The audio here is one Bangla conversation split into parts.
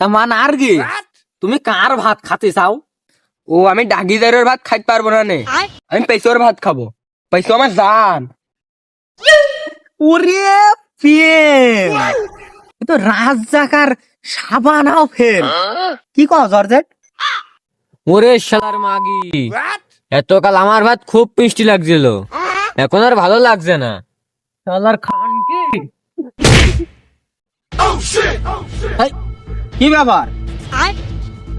তা মান আর কি? তুমি কার ভাত খাতে চাও? ও আমি ডাগিদারের ভাত খাইতে পারব না? নে আমি পেশোর ভাত খাব। পেশো আমার জান। ওরে এ তো রাজ জাকার সাবানাও ফেল কি কও জর্জেট ওরে শালার মাগি। এতকাল আমার ভাত খুব মিষ্টি লাগছিল এখন আর ভালো লাগছে না। শালার খান কি? হেই, কি ব্যাপার?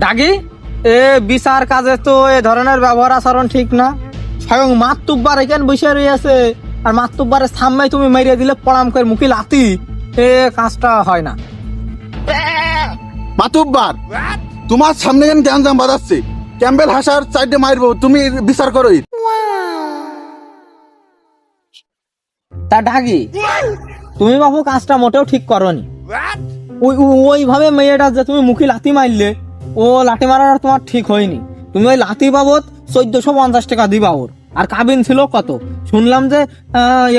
ডাগি এ বিচার কাজে তো এ ধরনের ব্যবহার আচরণ ঠিক না। স্বয়ং মাতুব্বার এখানে বসে রয়েছে। আর মাতুব্বারের সামনে তুমি মেরে দিলে পড়াম করে মুখে লাতি এ কাজটা হয় না। মাতুব্বার তোমার সামনে কেন গ্যাঞ্জাম বাজাচ্ছে। ক্যাম্বেল হাসার সাইডে মারবো তুমি বিচার করো তা ডাগি তুমি বাবু কাজটা মোটেও ঠিক করনি। ওই ওইভাবে মেয়েটা যে তুমি মুখে লাথি মারলে, ও লাঠি মারার তোমার ঠিক হয়নি। তুমি ওই লাথি বাবদ চোদ্দশো পঞ্চাশ টাকা দিবা ওর। আর কাবিন ছিল কত? শুনলাম যে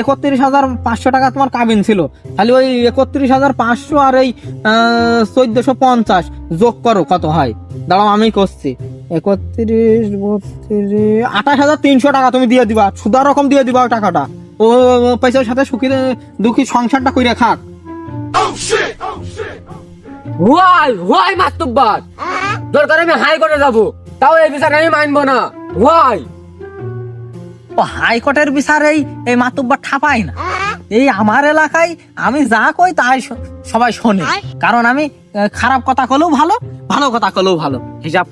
একত্রিশ হাজার পাঁচশো টাকা তোমার কাবিন ছিল। তাহলে ওই একত্রিশ হাজার পাঁচশো আর এই চোদ্দশো পঞ্চাশ যোগ করো, কত হয়? দাঁড়াও, আমি করছি। একত্রিশ, বত্রিশ, আঠাশ হাজার তিনশো টাকা তুমি দিয়ে দিবা। সুদা রকম দিয়ে দিবা টাকাটা। ও পয়সার সাথে সুখী, দুঃখী সংসারটা কইরা খাক। ওয়াই ওয়াই মাস্তুব্বার। দরকার আমি হাইকোর্টে যাব। তাও এই বিচার আমি মানবো না। ওয়াই ও হাইকোর্টের বিচারেই এই মাতুব্বার ঠাপাই না। এই আমার এলাকায় আমি যা কই তাই সবাই শোনে। কারণ আমি খারাপ কথা কলেও ভালো ভালো কথা কলেও ভালো। হিসাব